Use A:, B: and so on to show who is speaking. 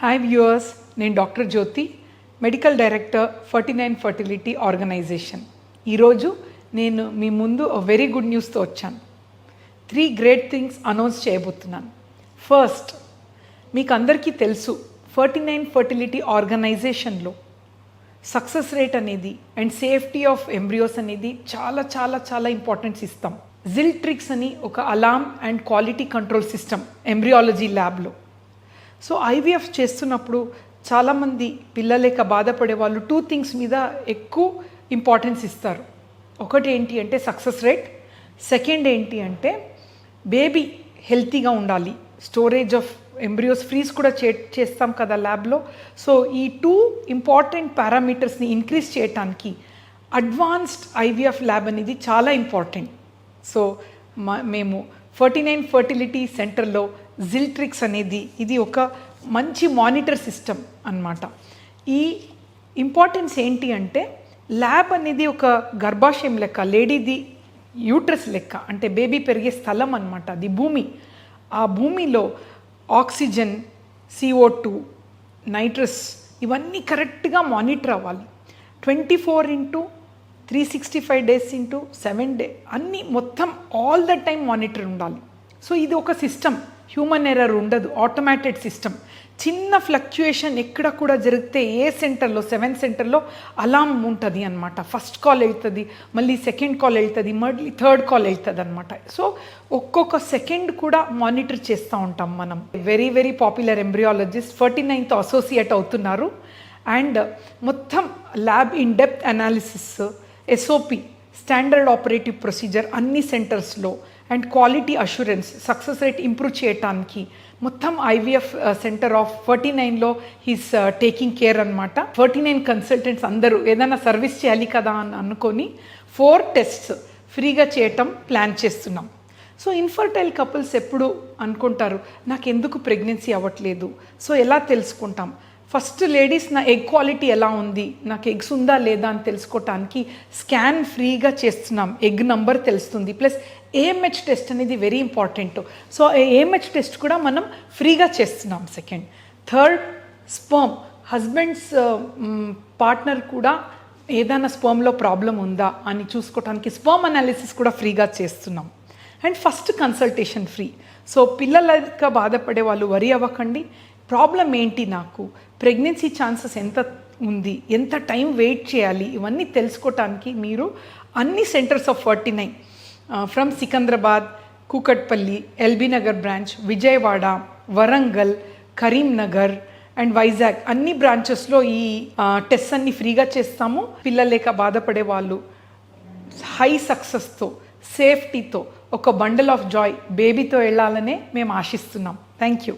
A: Hi viewers నేను doctor Jyoti medical director Ferty nine fertility organization ఈరోజు నేను మీ ముందు వెరీ గుడ్ న్యూస్తో వచ్చాను. త్రీ గ్రేట్ థింగ్స్ అనౌన్స్ చేయబోతున్నాను. ఫస్ట్ మీకు అందరికీ తెలుసు ఫర్టీ నైన్ ఫర్టిలిటీ ఆర్గనైజేషన్లో సక్సెస్ రేట్ అనేది అండ్ సేఫ్టీ ఆఫ్ ఎంబ్రియోస్ అనేది చాలా చాలా చాలా ఇంపార్టెన్స్ ఇస్తాం. జిల్ ట్రిక్స్ అని ఒక alarm and quality control system embryology ల్యాబ్లో సో ఐవీఎఫ్ చేస్తున్నప్పుడు చాలామంది పిల్లలేక బాధపడే వాళ్ళు టూ థింగ్స్ మీద ఎక్కువ ఇంపార్టెన్స్ ఇస్తారు. ఒకటి ఏంటి అంటే సక్సెస్ రేట్ సెకండ్ ఏంటి అంటే బేబీ హెల్తీగా ఉండాలి. స్టోరేజ్ ఆఫ్ ఎంబ్రియోస్ ఫ్రీజ్ కూడా చే చేస్తాం కదా ల్యాబ్లో సో ఈ టూ ఇంపార్టెంట్ పారామీటర్స్ని ఇంక్రీజ్ చేయటానికి అడ్వాన్స్డ్ ఐవీఎఫ్ ల్యాబ్ అనేది చాలా ఇంపార్టెంట్ సో మా మేము ఫర్టీ నైన్ ఫర్టిలిటీ సెంటర్లో జిల్ట్రిక్స్ అనేది ఇది ఒక మంచి మానిటర్ సిస్టమ్ అన్నమాట. ఈ ఇంపార్టెన్స్ ఏంటి అంటే ల్యాబ్ అనేది ఒక గర్భాశయం లెక్క లేడీది యూట్రస్ లెక్క అంటే బేబీ పెరిగే స్థలం అనమాట అది భూమి. ఆ భూమిలో ఆక్సిజన్ సిఓ టూ నైట్రస్ ఇవన్నీ కరెక్ట్గా మానిటర్ అవ్వాలి. Twenty four into three sixty five days into seven day అన్నీ మొత్తం ఆల్ ద టైం మానిటర్ ఉండాలి. సో ఇది ఒక సిస్టమ్ హ్యూమన్ ఎర్రర్ ఉండదు ఆటోమేటెడ్ సిస్టమ్ చిన్న ఫ్లక్చుయేషన్ ఎక్కడ కూడా జరిగితే ఏ సెంటర్లో సెవెన్ సెంటర్లో అలామ్ ఉంటుంది అనమాట ఫస్ట్ కాల్ వెళ్తుంది మళ్ళీ సెకండ్ కాల్ వెళ్తుంది మళ్ళీ థర్డ్ కాల్ వెళ్తుంది అనమాట సో ఒక్కొక్క సెకండ్ కూడా మానిటర్ చేస్తూ ఉంటాం మనం. Very very popular embryologist forty ninth associate అవుతున్నారు. అండ్ మొత్తం lab in depth analysis SOP standard operative procedure అన్ని సెంటర్స్లో and quality assurance success rate improve చేయటానికి. మొత్తం ఐవీఎఫ్ సెంటర్ ఆఫ్ ఫార్టీ నైన్లో హీస్ టేకింగ్ కేర్ అనమాట ఫార్టీ నైన్ కన్సల్టెంట్స్ అందరూ ఏదైనా సర్వీస్ చేయాలి కదా అని అనుకొని ఫోర్ టెస్ట్స్ ఫ్రీగా చేయటం ప్లాన్ చేస్తున్నాం. సో ఇన్ఫర్టైల్ కపుల్స్ ఎప్పుడు అనుకుంటారు నాకు ఎందుకు ప్రెగ్నెన్సీ అవ్వట్లేదు? సో ఎలా తెలుసుకుంటాం? ఫస్ట్ లేడీస్ నా ఎగ్ క్వాలిటీ ఎలా ఉంది? నాకు ఎగ్స్ ఉందా లేదా అని తెలుసుకోవటానికి స్కాన్ ఫ్రీగా చేస్తున్నాం. ఎగ్ నంబర్ తెలుస్తుంది. ప్లస్ ఏఎంహెచ్ టెస్ట్ అనేది very important. So AMH test కూడా మనం ఫ్రీగా చేస్తున్నాం second third sperm husbands partner కూడా ఏదైనా స్పర్మ్లో ప్రాబ్లం ఉందా అని చూసుకోవటానికి స్పర్మ్ అనాలిసిస్ కూడా ఫ్రీగా చేస్తున్నాం. And first consultation free so పిల్లలక బాధపడే వాళ్ళు వరి అవ్వకండి. ప్రాబ్లం ఏంటి నాకు? ప్రెగ్నెన్సీ ఛాన్సెస్ ఎంత ఉంది? ఎంత టైం వెయిట్ చేయాలి? ఇవన్నీ తెలుసుకోవటానికి మీరు అన్ని centers of forty nine from Secunderabad Kukatpally LB Nagar branch Vijayawada Warangal Karimnagar and Vizag అన్ని బ్రాంచెస్లో ఈ టెస్ట్ అన్ని ఫ్రీగా చేస్తాము. పిల్లలేక బాధపడే వాళ్ళు హై సక్సెస్తో సేఫ్టీతో ఒక బండల్ ఆఫ్ జాయ్ బేబీతో వెళ్ళాలనే మేము ఆశిస్తున్నాం. Thank you.